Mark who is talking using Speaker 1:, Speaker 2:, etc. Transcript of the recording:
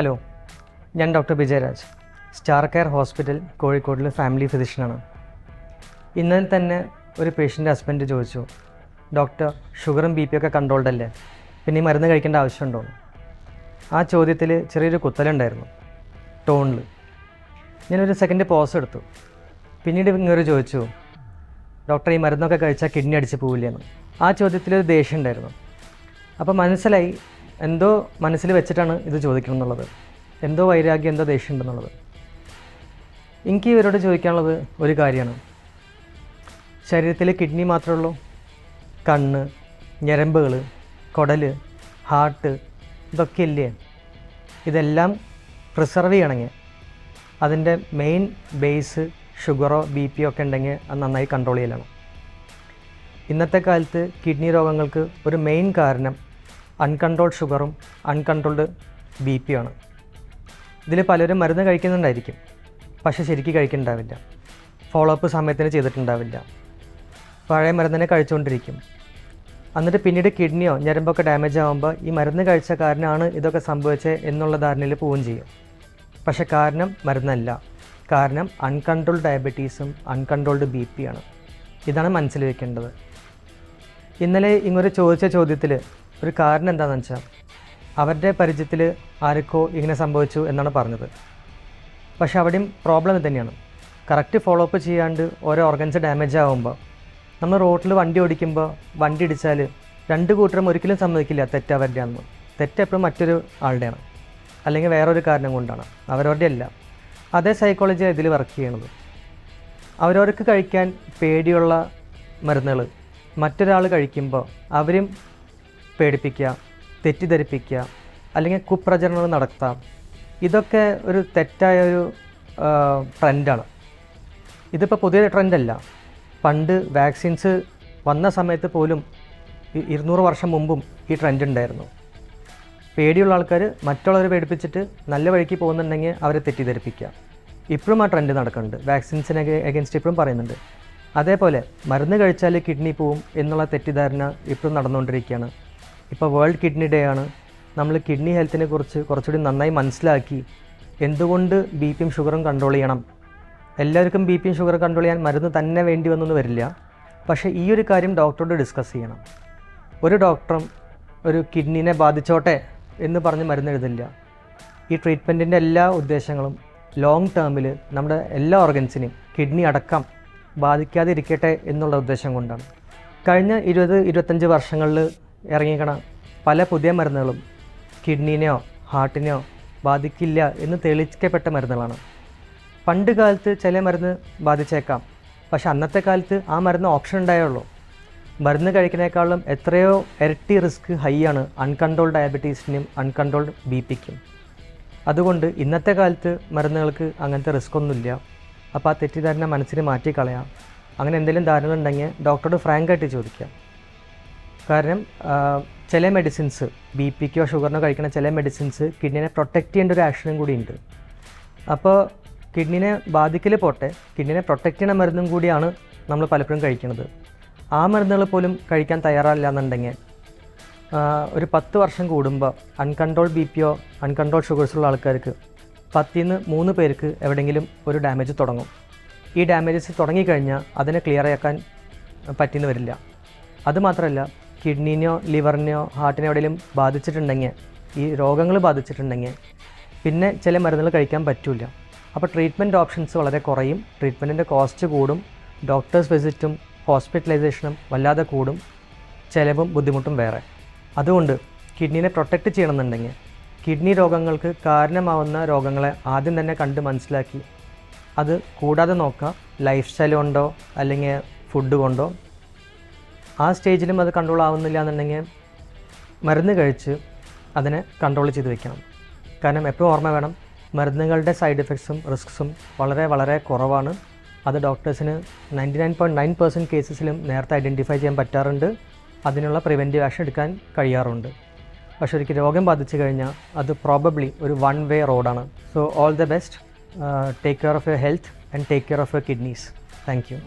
Speaker 1: Hello ഞാൻ doctor Vijayaraj. Star Care hospital കോഴിക്കോടിലെ family ഫിസിഷ്യനാണ്. ഇന്നലെ തന്നെ ഒരു പേഷ്യന്റെ ഹസ്ബൻഡ് ചോദിച്ചു ഡോക്ടർ ഷുഗറും ബി പിയൊക്കെ കൺട്രോൾഡ് അല്ലേ? പിന്നെ ഈ മരുന്ന് കഴിക്കേണ്ട ആവശ്യമുണ്ടോ? ആ ചോദ്യത്തിൽ ചെറിയൊരു കുത്തലുണ്ടായിരുന്നു ടോണിൽ ഞാനൊരു സെക്കൻഡ് പോസ് എടുത്തു. പിന്നീട് ഇങ്ങനെ ചോദിച്ചു ഡോക്ടർ ഈ മരുന്നൊക്കെ കഴിച്ചാൽ കിഡ്നി അടിച്ച് പോവില്ലെന്ന്? ആ ചോദ്യത്തിലൊരു ദേഷ്യം ഉണ്ടായിരുന്നു അപ്പോൾ മനസ്സിലായി എന്തോ മനസ്സിൽ വെച്ചിട്ടാണ് ഇത് ചോദിക്കണം എന്നുള്ളത് എന്തോ വൈരാഗ്യം എന്തോ ദേഷ്യം ഉണ്ടെന്നുള്ളത്. എനിക്ക് ഇവരോട് ചോദിക്കാനുള്ളത് ഒരു കാര്യമാണ്. ശരീരത്തിൽ കിഡ്നി മാത്രമേ ഉള്ളൂ. കണ്ണ് ഞരമ്പുകൾ കുടൽ ഹാർട്ട് ഇതൊക്കെ ഇല്ലേ? ഇതെല്ലാം പ്രിസർവ് ചെയ്യണമെങ്കിൽ അതിന്റെ മെയിൻ ബേസ് ഷുഗറോ ബി പിയോ ഒക്കെ ഉണ്ടെങ്കിൽ അത് നന്നായി കൺട്രോൾ ചെയ്യലാണ്. ഇന്നത്തെ കാലത്ത് കിഡ്നി രോഗങ്ങൾക്ക് ഒരു മെയിൻ കാരണം അൺകൺട്രോൾഡ് ഷുഗറും അൺകൺട്രോൾഡ് ബി പി ആണ്. ഇതിൽ പലരും മരുന്ന് കഴിക്കുന്നുണ്ടായിരിക്കും. പക്ഷേ ശരിക്കും കഴിക്കുന്നുണ്ടാവില്ല. ഫോളോ അപ്പ് സമയത്തിന് ചെയ്തിട്ടുണ്ടാവില്ല. പഴയ മരുന്നിനെ കഴിച്ചുകൊണ്ടിരിക്കും. എന്നിട്ട് പിന്നീട് കിഡ്നിയോ ഞരമ്പൊക്കെ ഡാമേജ് ആകുമ്പോൾ ഈ മരുന്ന് കഴിച്ച കാരനാണ് ഇതൊക്കെ സംഭവിച്ചത് എന്നുള്ള ധാരണയിൽ പോവുകയും ചെയ്യും. പക്ഷേ കാരണം മരുന്നല്ല. കാരണം അൺകൺട്രോൾഡ് ഡയബറ്റീസും അൺകൺട്രോൾഡ് ബി പി ആണ്. ഇതാണ് മനസ്സിൽ വെക്കേണ്ടത്. ഇന്നലെ ഇങ്ങനെ ചോദിച്ച ചോദ്യത്തിൽ ഒരു കാരണം എന്താണെന്ന് വെച്ചാൽ അവരുടെ പരിചയത്തിൽ ആർക്കോ ഇങ്ങനെ സംഭവിച്ചു എന്നാണ് പറഞ്ഞത്. പക്ഷെ അവിടെയും പ്രോബ്ലം തന്നെയാണ്. കറക്റ്റ് ഫോളോ അപ്പ് ചെയ്യാണ്ട് ഓരോ ഓർഗൻസ് ഡാമേജ് ആകുമ്പോൾ നമ്മൾ റോട്ടിൽ വണ്ടി ഓടിക്കുമ്പോൾ വണ്ടി ഇടിച്ചാൽ രണ്ട് കൂട്ടരും ഒരിക്കലും സമ്മതിക്കില്ല തെറ്റ് അവരുടെയാണെന്ന്. തെറ്റ് എപ്പോഴും മറ്റൊരു ആളുടെയാണ്. അല്ലെങ്കിൽ വേറൊരു കാരണം കൊണ്ടാണ്. അവരവരുടെ അല്ല. അതേ സൈക്കോളജിയാണ് ഇതിൽ വർക്ക് ചെയ്യണത്. അവരവർക്ക് കഴിക്കാൻ പേടിയുള്ള മരുന്നുകൾ മറ്റൊരാൾ കഴിക്കുമ്പോൾ അവരും പേടിപ്പിക്കുക തെറ്റിദ്ധരിപ്പിക്കുക അല്ലെങ്കിൽ കുപ്രചരണങ്ങൾ നടത്താം. ഇതൊക്കെ ഒരു തെറ്റായ ഒരു ട്രെൻഡാണ്. ഇതിപ്പോൾ പുതിയ ട്രെൻഡല്ല. പണ്ട് വാക്സിൻസ് വന്ന സമയത്ത് പോലും ഇരുന്നൂറ് വർഷം മുമ്പും ഈ ട്രെൻഡ് ഉണ്ടായിരുന്നു. പേടിയുള്ള ആൾക്കാർ മറ്റുള്ളവരെ പേടിപ്പിച്ചിട്ട് നല്ല വഴിക്ക് പോകുന്നുണ്ടെങ്കിൽ അവരെ തെറ്റിദ്ധരിപ്പിക്കുക. ഇപ്പോഴും ആ ട്രെൻഡ് നടക്കുന്നുണ്ട്. വാക്സിൻസിന് എഗൻസ്റ്റ് ഇപ്പോഴും പറയുന്നുണ്ട്. അതേപോലെ മരുന്ന് കഴിച്ചാൽ കിഡ്നി പോവും എന്നുള്ള തെറ്റിദ്ധാരണ ഇപ്പോഴും നടന്നുകൊണ്ടിരിക്കുകയാണ്. ഇപ്പോൾ വേൾഡ് കിഡ്നി ഡേ ആണ്. നമ്മൾ കിഡ്നി ഹെൽത്തിനെ കുറിച്ച് കുറച്ചുകൂടി നന്നായി മനസ്സിലാക്കി എന്തുകൊണ്ട് ബി പിയും ഷുഗറും കൺട്രോൾ ചെയ്യണം. എല്ലാവർക്കും ബി പിയും ഷുഗറും കൺട്രോൾ ചെയ്യാൻ മരുന്ന് തന്നെ വേണ്ടി വന്നൊന്നും വരില്ല. പക്ഷേ ഈ ഒരു കാര്യം ഡോക്ടറോട് ഡിസ്കസ് ചെയ്യണം. ഒരു ഡോക്ടറും ഒരു കിഡ്നീനെ ബാധിച്ചോട്ടെ എന്ന് പറഞ്ഞ് മരുന്ന് എഴുതില്ല. ഈ ട്രീറ്റ്മെന്റിന്റെ എല്ലാ ഉദ്ദേശങ്ങളും ലോങ് ടേമിൽ നമ്മുടെ എല്ലാ ഓർഗൻസിനെയും കിഡ്നി അടക്കം ബാധിക്കാതെ ഇരിക്കട്ടെ എന്നുള്ള ഉദ്ദേശം കൊണ്ടാണ്. കഴിഞ്ഞ ഇരുപത് ഇരുപത്തഞ്ച് വർഷങ്ങളിൽ ഇറങ്ങിക്കണ പല പുതിയ മരുന്നുകളും കിഡ്നിനെയോ ഹാർട്ടിനെയോ ബാധിക്കില്ല എന്ന് തെളിയിക്കപ്പെട്ട മരുന്നുകളാണ്. പണ്ട് കാലത്ത് ചില മരുന്ന് ബാധിച്ചേക്കാം. പക്ഷെ അന്നത്തെ കാലത്ത് ആ മരുന്ന് ഓപ്ഷൻ ഉണ്ടായുള്ളൂ. മരുന്ന് കഴിക്കുന്നതിനേക്കാളും എത്രയോ ഇരട്ടി റിസ്ക് ഹൈ ആണ് അൺകൺട്രോൾഡ് ഡയബറ്റീസിനും അൺകൺട്രോൾഡ് ബി പിക്കും. അതുകൊണ്ട് ഇന്നത്തെ കാലത്ത് മരുന്നുകൾക്ക് അങ്ങനത്തെ റിസ്ക് ഒന്നുമില്ല. അപ്പോൾ ആ തെറ്റിദ്ധാരണ മനസ്സിൽ മാറ്റിക്കളയാം. അങ്ങനെ എന്തെങ്കിലും ധാരണ ഉണ്ടെങ്കിൽ ഡോക്ടറോട് ഫ്രാങ്കായിട്ട് ചോദിക്കാം. കാരണം ചില മെഡിസിൻസ് ബി പിക്കോ ഷുഗറിനോ കഴിക്കുന്ന ചില മെഡിസിൻസ് കിഡ്നിനെ പ്രൊട്ടക്റ്റ് ചെയ്യേണ്ട ഒരു ആക്ഷനും കൂടി ഉണ്ട്. അപ്പോൾ കിഡ്നിനെ ബാധിക്കൽ പോട്ടെ കിഡ്നിനെ പ്രൊട്ടക്റ്റ് ചെയ്യുന്ന മരുന്നും കൂടിയാണ് നമ്മൾ പലപ്പോഴും കഴിക്കുന്നത്. ആ മരുന്നുകൾ പോലും കഴിക്കാൻ തയ്യാറല്ല എന്നുണ്ടെങ്കിൽ ഒരു പത്ത് വർഷം കൂടുമ്പോൾ അൺകൺട്രോൾ ബി പിയോ അൺകൺട്രോൾ ഷുഗേഴ്സ് ഉള്ള ആൾക്കാർക്ക് പത്തിൽ നിന്ന് മൂന്ന് പേർക്ക് എവിടെയെങ്കിലും ഒരു ഡാമേജ് തുടങ്ങും. ഈ ഡാമേജസ് തുടങ്ങിക്കഴിഞ്ഞാൽ അതിനെ ക്ലിയർ ആക്കാൻ പറ്റിയെന്ന് വരില്ല. അതുമാത്രമല്ല കിഡ്നീനെയോ ലിവറിനെയോ ഹാർട്ടിനെ എവിടെയെങ്കിലും ബാധിച്ചിട്ടുണ്ടെങ്കിൽ ഈ രോഗങ്ങൾ ബാധിച്ചിട്ടുണ്ടെങ്കിൽ പിന്നെ ചില മരുന്നുകൾ കഴിക്കാൻ പറ്റില്ല അപ്പോൾ ട്രീറ്റ്മെന്റ് ഓപ്ഷൻസ് വളരെ കുറയും. ട്രീറ്റ്മെന്റിന്റെ കോസ്റ്റ് കൂടും. ഡോക്ടേഴ്സ് വിസിറ്റും ഹോസ്പിറ്റലൈസേഷനും വല്ലാതെ കൂടും. ചിലവും ബുദ്ധിമുട്ടും വേറെ. അതുകൊണ്ട് കിഡ്നിനെ പ്രൊട്ടക്റ്റ് ചെയ്യണമെന്നുണ്ടെങ്കിൽ കിഡ്നി രോഗങ്ങൾക്ക് കാരണമാവുന്ന രോഗങ്ങളെ ആദ്യം തന്നെ കണ്ട് മനസ്സിലാക്കി. അത് കൂടാതെ നോക്കുക ലൈഫ് സ്റ്റൈൽ കൊണ്ടോ അല്ലെങ്കിൽ ഫുഡ് കൊണ്ടോ ആ സ്റ്റേജിലും അത് കൺട്രോൾ ആവുന്നില്ല എന്നുണ്ടെങ്കിൽ മരുന്ന് കഴിച്ച് അതിനെ കൺട്രോൾ ചെയ്ത് വെക്കണം. കാരണം എപ്പോഴും ഓർമ്മ വേണം മരുന്നുകളുടെ സൈഡ് എഫക്ട്സും റിസ്ക്സും വളരെ വളരെ കുറവാണ്. അത് ഡോക്ടേഴ്സിന് ninety nine point nine percent കേസസിലും നേരത്തെ ഐഡന്റിഫൈ ചെയ്യാൻ പറ്റാറുണ്ട്. അതിനുള്ള പ്രിവെന്റീവ് ആക്ഷൻ എടുക്കാൻ കഴിയാറുണ്ട്. പക്ഷെ ഒരിക്കൽ രോഗം ബാധിച്ചു കഴിഞ്ഞാൽ അത് പ്രോബബ്ലി ഒരു വൺ വേ റോഡാണ് so all the best take care of your health and take care of your kidneys thank you